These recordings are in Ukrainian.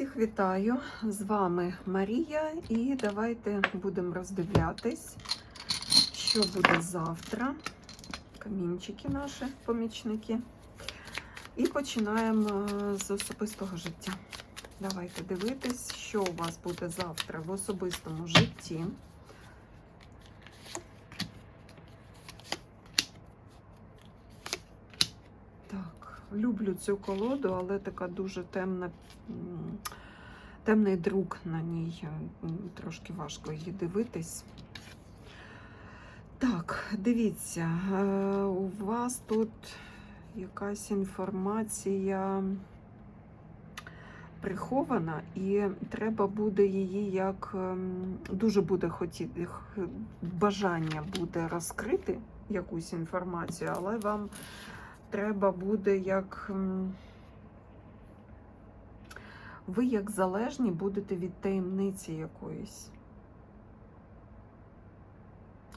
Всіх вітаю! З вами Марія, і давайте будемо роздивлятись, що буде завтра. Камінчики наші помічники. І починаємо з особистого життя. Давайте дивитись, що у вас буде завтра в особистому житті. Так, люблю цю колоду, але така дуже темна, темний друк на ній. Трошки важко її дивитись. Так, дивіться, е, у вас тут якась інформація прихована, і треба буде її як ем, дуже буде хотіти бажання буде розкрити якусь інформацію, але вам треба буде як. Ви як залежні будете від таємниці якоїсь.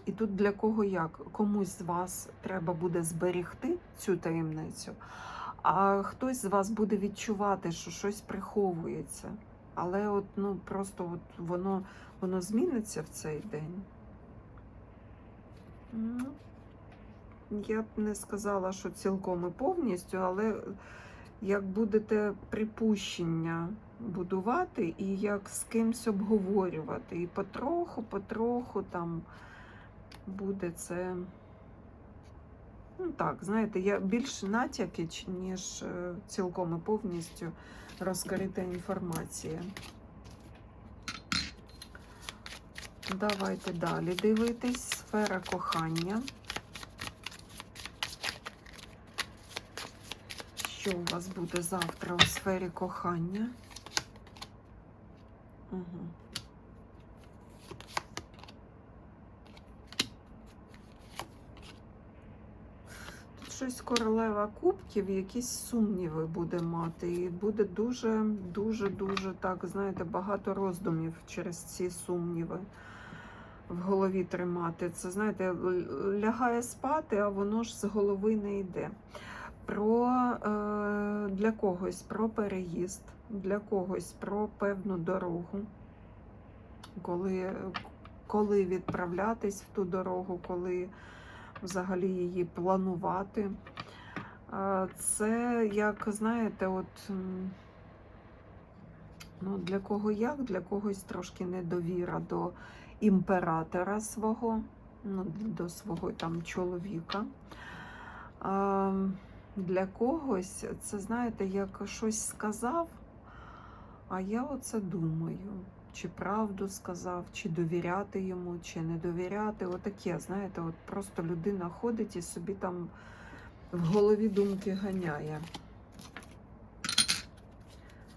І тут для кого як? Комусь з вас треба буде зберігти цю таємницю, а хтось з вас буде відчувати, що щось приховується. Але от, ну, просто от воно, воно зміниться в цей день. Я б не сказала, що цілком і повністю, але як будете припущення будувати і як з кимсь обговорювати. І потроху, потроху там буде це. Ну так, знаєте, я більш натяки, ніж е, цілком і повністю розкрита інформація. Давайте далі дивитись. Сфера кохання. Що у вас буде завтра у сфері кохання? Угу. Тут щось королева кубків, якісь сумніви буде мати. І буде дуже, дуже, дуже так, знаєте, багато роздумів через ці сумніви в голові тримати. Це, знаєте, лягає спати, а воно ж з голови не йде. Про е, для когось про переїзд, для когось про певну дорогу, коли, коли відправлятись в ту дорогу, коли взагалі її планувати. Е, Це як, знаєте, от ну, для кого як, для когось трошки недовіра до імператора свого, ну, до свого там чоловіка. Для когось це, знаєте, як щось сказав, а я оце думаю. Чи правду сказав, чи довіряти йому, чи не довіряти. Отаке, знаєте, от просто людина ходить і собі там в голові думки ганяє.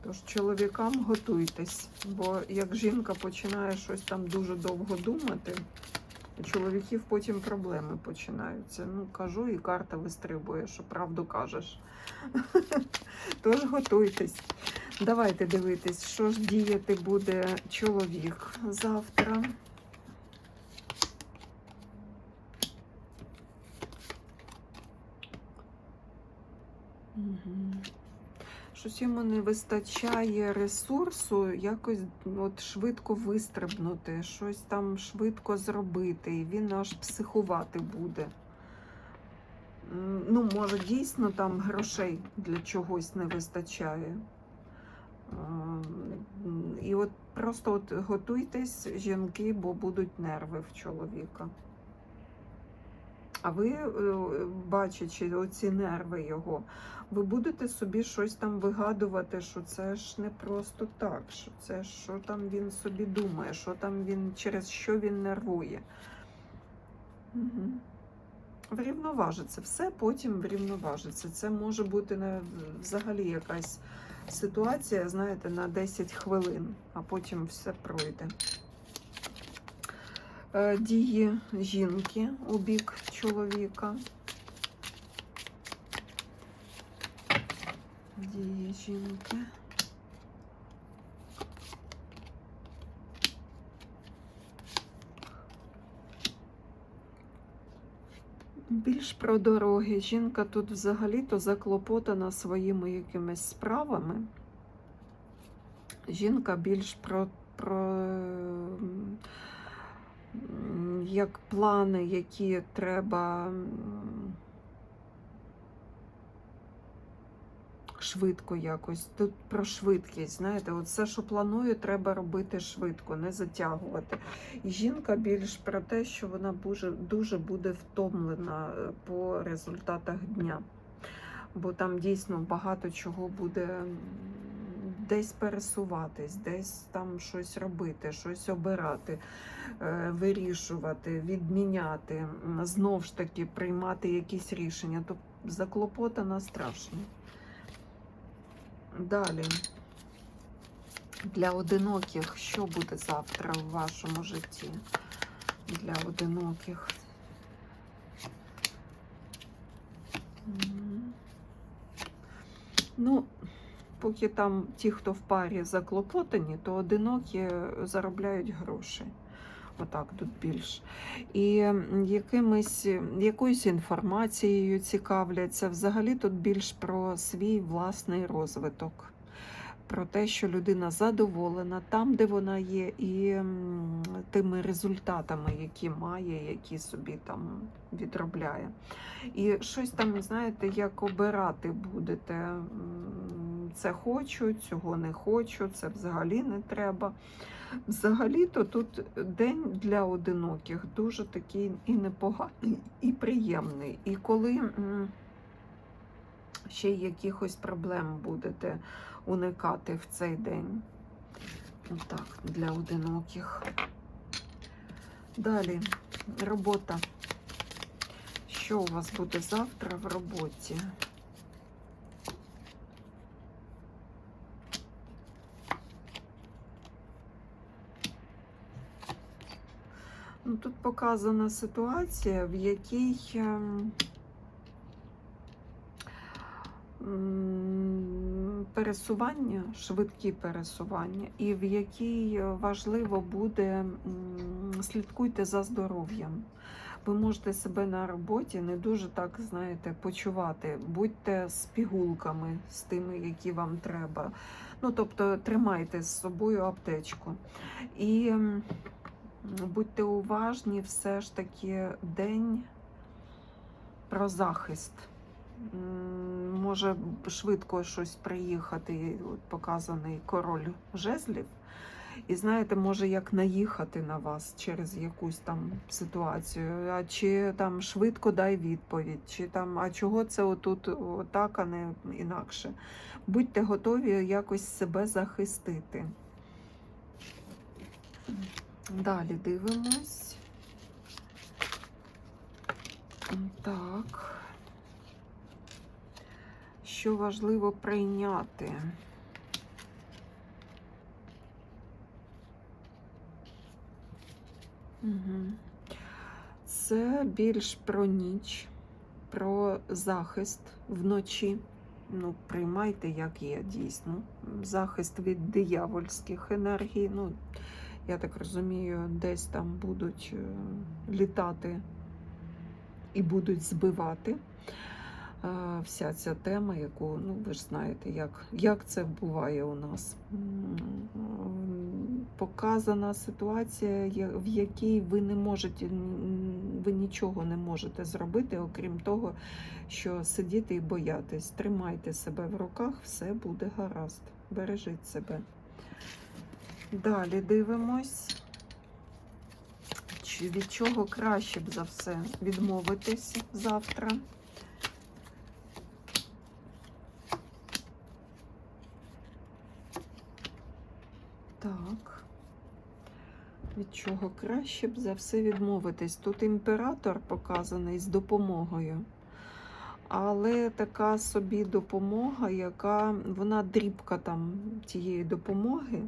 Тож чоловікам готуйтесь, бо як жінка починає щось там дуже довго думати, у чоловіків потім проблеми починаються. Ну, кажу, і карта вистрибує, що правду кажеш. Тож готуйтесь. Давайте дивитись, що ж діяти буде чоловік завтра. Щось йому не вистачає ресурсу якось от швидко вистрибнути, щось там швидко зробити, і він аж психувати буде. Ну, може, дійсно там грошей для чогось не вистачає. І от просто от готуйтесь, жінки, бо будуть нерви в чоловіка. А ви, е, бачачи оці нерви його, ви будете собі щось там вигадувати, що це ж не просто так, що це що там він собі думає, що там він через що він нервує. Угу. Врівноважиться, все потім врівноважиться. Це може бути не, взагалі якась ситуація, знаєте, на 10 хвилин, а потім все пройде. Е, Дії жінки у бік чоловіка. Дії жінки. Більш про дороги. Жінка тут взагалі-то заклопотана своїми якимись справами. жінка більш про, про як плани, які треба швидко якось. Тут про швидкість, знаєте, от все, що планую, треба робити швидко, не затягувати. І жінка більш про те, що вона дуже, дуже буде втомлена е, по результатах дня. Бо там дійсно багато чого буде десь пересуватись, десь там щось робити, щось обирати, е, вирішувати, відміняти, знов ж таки приймати якісь рішення. Тобто заклопотана страшно. Далі. Для одиноких, що буде завтра в вашому житті? Для одиноких. Ну, поки там ті, хто в парі заклопотані, то одинокі заробляють гроші. Отак тут більш. І якимись, якоюсь інформацією цікавляться. Взагалі тут більш про свій власний розвиток, про те, що людина задоволена там, де вона є, і тими результатами, які має, які собі там відробляє. І щось там, знаєте, як обирати будете. Це хочу, цього не хочу, це взагалі не треба. Взагалі-то тут день для одиноких дуже такий і непоганий, і приємний. І коли ще якихось проблем будете уникати в цей день. Так, для одиноких. Далі робота. Що у вас буде завтра в роботі? Тут показана ситуація, в якій ем, пересування, швидкі пересування, і в якій важливо буде слідкуйте за здоров'ям. Ви можете себе на роботі не дуже так, знаєте, почувати. Будьте з пігулками, з тими, які вам треба. Ну, тобто, тримайте з собою аптечку. І будьте уважні, все ж таки день про захист. Може швидко щось приїхати, от показаний король жезлів. І знаєте, може як наїхати на вас через якусь там ситуацію, а чи там швидко дай відповідь, чи там, а чого це отут отак, а не інакше. Будьте готові якось себе захистити. Далі дивимось. Так. Що важливо прийняти? Угу. Це більш про ніч, про захист вночі. Ну, приймайте, як є, дійсно. Захист від диявольських енергій. Ну, я так розумію, десь там будуть е, літати і будуть збивати. Е, Вся ця тема, яку, ну, ви ж знаєте, як, як це буває у нас. Показана ситуація, в якій ви не можете, ви нічого не можете зробити, окрім того, що сидіти і боятись. Тримайте себе в руках, все буде гаразд. Бережіть себе. Далі дивимось. Від чого краще б за все відмовитись завтра? Так. Від чого краще б за все відмовитись? Тут імператор показаний з допомогою. Але така собі допомога, яка вона дрібка там тієї допомоги.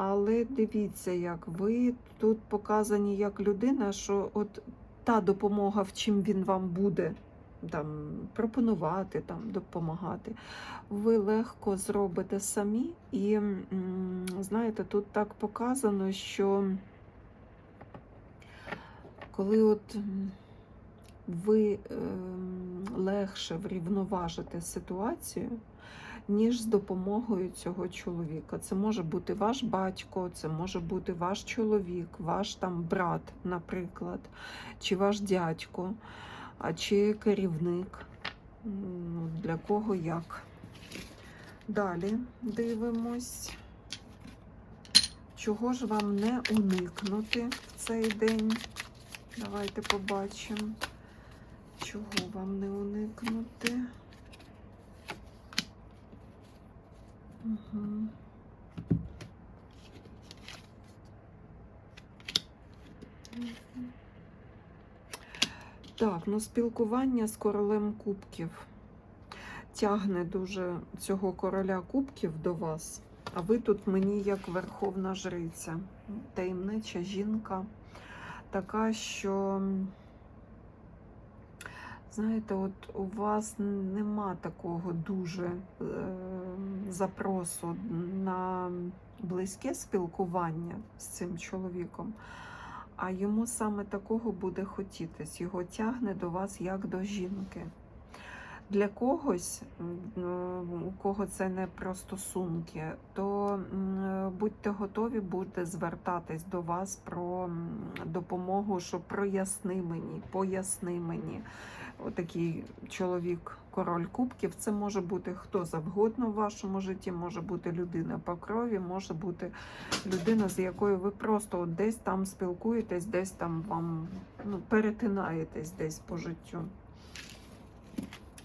Але дивіться, як ви тут показані як людина, що от та допомога, в чим він вам буде там, пропонувати, там, допомагати, ви легко зробите самі. І знаєте, тут так показано, що коли от ви ем, легше врівноважите ситуацію, ніж з допомогою цього чоловіка. Це може бути ваш батько, це може бути ваш чоловік, ваш там брат, наприклад, чи ваш дядько, а чи керівник. Ну, Для кого як. Далі дивимось, чого ж вам не уникнути в цей день. Давайте побачимо, чого вам не уникнути. Угу. Так, ну спілкування з королем кубків тягне дуже цього короля кубків до вас, а ви тут мені як верховна жриця, таємнича жінка, така, що, знаєте, от у вас нема такого дуже е, запросу на близьке спілкування з цим чоловіком. А йому саме такого буде хотітись. Його тягне до вас як до жінки. Для когось, у кого це не про стосунки, то будьте готові будете звертатись до вас про допомогу, що проясни мені, поясни мені. Отакий чоловік, король кубків, це може бути хто завгодно в вашому житті, може бути людина по крові, може бути людина, з якою ви просто от десь там спілкуєтесь, десь там вам ну, перетинаєтесь десь по життю.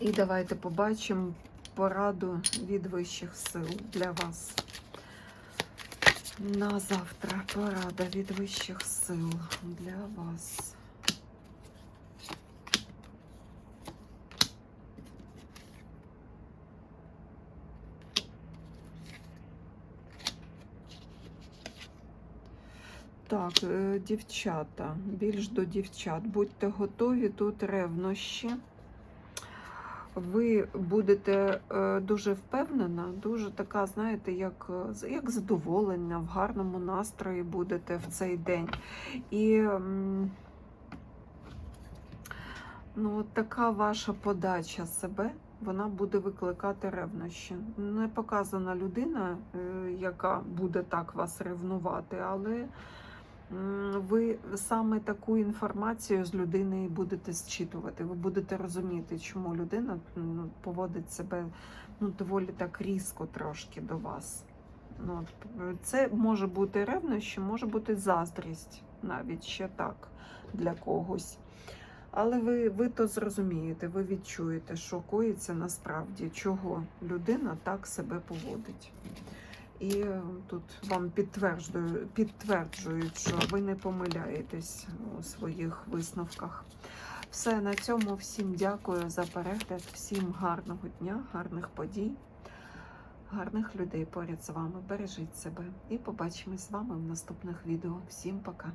І давайте побачимо пораду від вищих сил для вас. На завтра порада від вищих сил для вас. Так, е, дівчата, більш до дівчат. Будьте готові, тут ревнощі. Ви будете е, дуже впевнена, дуже така, знаєте, як, е, як задоволення, в гарному настрої будете в цей день. І ну, така ваша подача себе, вона буде викликати ревнощі. Не показана людина, е, яка буде так вас ревнувати, але ви саме таку інформацію з людини будете зчитувати. Ви будете розуміти, чому людина поводить себе ну, доволі так різко трошки до вас. Ну, е, це може бути ревнощі, може бути заздрість навіть ще так для когось. Але ви, ви то зрозумієте, ви відчуєте, що коїться насправді, чого людина так себе поводить. І е, тут вам підтверджую, підтверджують, що ви не помиляєтесь у своїх висновках. Все на цьому. Всім дякую за перегляд, всім гарного дня, гарних подій, гарних людей поряд з вами. Бережіть себе і побачимось з вами в наступних відео. Всім пока!